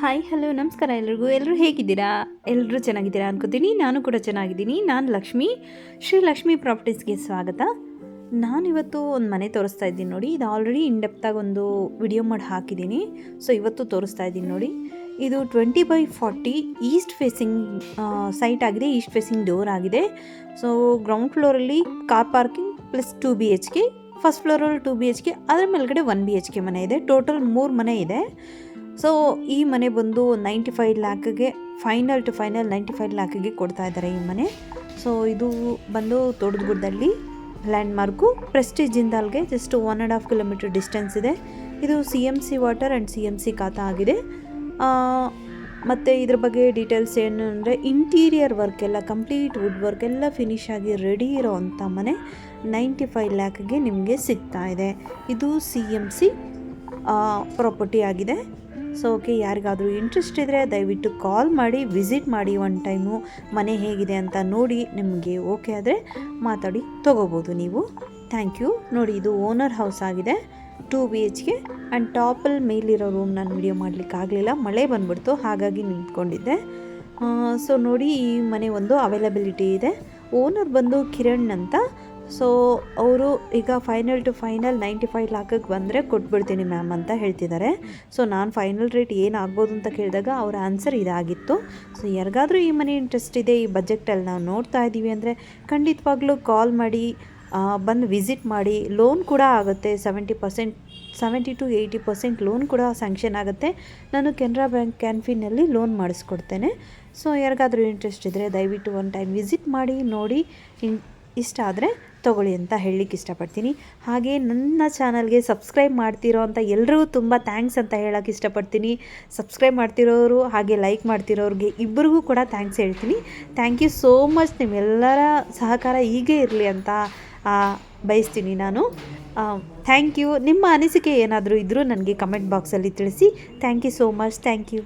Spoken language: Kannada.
ಹಾಯ್ ಹಲೋ ನಮಸ್ಕಾರ ಎಲ್ರಿಗೂ. ಎಲ್ಲರೂ ಹೇಗಿದ್ದೀರಾ? ಎಲ್ಲರೂ ಚೆನ್ನಾಗಿದ್ದೀರಾ ಅನ್ಕೋತೀನಿ. ನಾನು ಕೂಡ ಚೆನ್ನಾಗಿದ್ದೀನಿ. ನಾನು ಲಕ್ಷ್ಮಿ. ಶ್ರೀ ಲಕ್ಷ್ಮಿ ಪ್ರಾಪರ್ಟೀಸ್ಗೆ ಸ್ವಾಗತ. ನಾನಿವತ್ತು ಒಂದು ಮನೆ ತೋರಿಸ್ತಾ ಇದ್ದೀನಿ ನೋಡಿ. ಇದು ಆಲ್ರೆಡಿ ಇಂಡೆಪ್ತಾಗಿ ಒಂದು ವಿಡಿಯೋ ಮಾಡಿ ಹಾಕಿದ್ದೀನಿ. ಸೊ ಇವತ್ತು ತೋರಿಸ್ತಾ ಇದ್ದೀನಿ ನೋಡಿ. ಇದು twenty by forty east facing site ಆಗಿದೆ. ಈಸ್ಟ್ ಫೇಸಿಂಗ್ ಡೋರ್ ಆಗಿದೆ. So ground ಫ್ಲೋರಲ್ಲಿ car parking plus two B H K first ಫ್ಲೋರಲ್ಲಿ two B H K ಅದರ ಮೇಲ್ಗಡೆ ಒನ್ ಬಿ ಎಚ್ ಕೆ ಮನೆ ಇದೆ. ಟೋಟಲ್ ಮೂರು ಮನೆ ಇದೆ. ಸೊ ಈ ಮನೆ ಬಂದು ninety five ಲ್ಯಾಕ್ಗೆ final to final ninety five ಲ್ಯಾಕ್ಗೆ ಕೊಡ್ತಾ ಇದ್ದಾರೆ ಈ ಮನೆ. ಸೊ ಇದು ಬಂದು ತೋಟದಗುಡ್ಡದಲ್ಲಿ landmark Prestige ಜಿಂದಾಲ್ಗೆ just one and half kilometre distance ಇದೆ. ಇದು C M C water and C M C khata ಆಗಿದೆ. ಮತ್ತು ಇದ್ರ ಬಗ್ಗೆ ಡೀಟೇಲ್ಸ್ ಏನು ಅಂದರೆ ಇಂಟೀರಿಯರ್ ವರ್ಕ್ ಎಲ್ಲ ಕಂಪ್ಲೀಟ್ ವುಡ್ ವರ್ಕ್ ಎಲ್ಲ ಫಿನಿಶ್ ಆಗಿ ರೆಡಿ ಇರೋ ಅಂಥ ಮನೆ ನೈಂಟಿ ಫೈವ್ ಲ್ಯಾಕ್ಗೆ ನಿಮಗೆ ಸಿಗ್ತಾ ಇದೆ. ಇದು ಸಿ ಎಂ ಸಿ ಪ್ರಾಪರ್ಟಿ ಆಗಿದೆ. ಸೊ ಓಕೆ ಯಾರಿಗಾದರೂ ಇಂಟ್ರೆಸ್ಟ್ ಇದ್ದರೆ ದಯವಿಟ್ಟು ಕಾಲ್ ಮಾಡಿ ವಿಸಿಟ್ ಮಾಡಿ ಒನ್ ಟೈಮು ಮನೆ ಹೇಗಿದೆ ಅಂತ ನೋಡಿ ನಿಮಗೆ ಓಕೆ ಆದರೆ ಮಾತಾಡಿ ತೊಗೋಬೋದು ನೀವು. ಥ್ಯಾಂಕ್ ಯು ನೋಡಿ, ಇದು ಓನರ್ ಹೌಸ್ ಆಗಿದೆ. Two B H K and ಟಾಪಲ್ಲಿ ಮೇಲಿರೋ ರೂಮ್ ನಾನು ವಿಡಿಯೋ ಮಾಡಲಿಕ್ಕೆ ಆಗಲಿಲ್ಲ. ಮಳೆ ಬಂದ್ಬಿಡ್ತು, ಹಾಗಾಗಿ ನಿಂತ್ಕೊಂಡಿದ್ದೆ. ಸೊ ನೋಡಿ ಈ ಮನೆ ಒಂದು ಅವೈಲಬಿಲಿಟಿ ಇದೆ. ಓನರ್ ಬಂದು ಕಿರಣ್ ಅಂತ ಸೊ ಅವರು ಈಗ final to final ninety five ಲ್ಯಾಕಿಗೆ ಬಂದರೆ ಕೊಟ್ಬಿಡ್ತೀನಿ ಮ್ಯಾಮ್ ಅಂತ ಹೇಳ್ತಿದ್ದಾರೆ. ಸೊ ನಾನು ಫೈನಲ್ ರೇಟ್ ಏನಾಗ್ಬೋದು ಅಂತ ಕೇಳಿದಾಗ ಅವರ ಆನ್ಸರ್ ಇದಾಗಿತ್ತು. ಸೊ ಯಾರಿಗಾದರೂ ಈ ಮನೆ ಇಂಟ್ರೆಸ್ಟ್ ಇದೆ, ಈ ಬಜೆಟಲ್ಲಿ ನಾವು ನೋಡ್ತಾ ಇದ್ದೀವಿ ಅಂದರೆ ಖಂಡಿತವಾಗ್ಲೂ ಕಾಲ್ ಮಾಡಿ ಬಂದು ವಿಸಿಟ್ ಮಾಡಿ ಲೋನ್ ಕೂಡ ಆಗುತ್ತೆ. Seventy percent seventy to eighty percent loan ಕೂಡ ಸ್ಯಾಂಕ್ಷನ್ ಆಗುತ್ತೆ. ನಾನು ಕೆನರಾ ಬ್ಯಾಂಕ್ ಕ್ಯಾನ್ಫಿನಲ್ಲಿ ಲೋನ್ ಮಾಡಿಸ್ಕೊಡ್ತೇನೆ. ಸೊ ಯಾರಿಗಾದರೂ ಇಂಟ್ರೆಸ್ಟ್ ಇದ್ದರೆ ದಯವಿಟ್ಟು ಒನ್ ಟೈಮ್ ವಿಸಿಟ್ ಮಾಡಿ, ನೋಡಿ ಇನ್ ಇಷ್ಟ ಆದರೆ ತೊಗೊಳ್ಳಿ ಅಂತ ಹೇಳಲಿಕ್ಕೆ ಇಷ್ಟಪಡ್ತೀನಿ. ಹಾಗೆ ನನ್ನ ಚಾನಲ್ಗೆ ಸಬ್ಸ್ಕ್ರೈಬ್ ಮಾಡ್ತಿರೋ ಅಂತ ಎಲ್ಲರಿಗೂ ತುಂಬ ಥ್ಯಾಂಕ್ಸ್ ಅಂತ ಹೇಳೋಕ್ಕೆ ಇಷ್ಟಪಡ್ತೀನಿ. ಸಬ್ಸ್ಕ್ರೈಬ್ ಮಾಡ್ತಿರೋರು ಹಾಗೆ ಲೈಕ್ ಮಾಡ್ತಿರೋರಿಗೆ ಇಬ್ಬರಿಗೂ ಕೂಡ ಥ್ಯಾಂಕ್ಸ್ ಹೇಳ್ತೀನಿ. ಥ್ಯಾಂಕ್ ಯು ಸೋ ಮಚ್ ನಿಮ್ಮೆಲ್ಲರ ಸಹಕಾರ ಹೀಗೆ ಇರಲಿ ಅಂತ ಬಯಸ್ತೀನಿ ನಾನು. Thank you. ನಿಮ್ಮ ಅನಿಸಿಕೆ ಏನಾದರೂ ಇದ್ದರೂ ನನಗೆ ಕಮೆಂಟ್ ಬಾಕ್ಸಲ್ಲಿ ತಿಳಿಸಿ. Thank you so much. Thank you.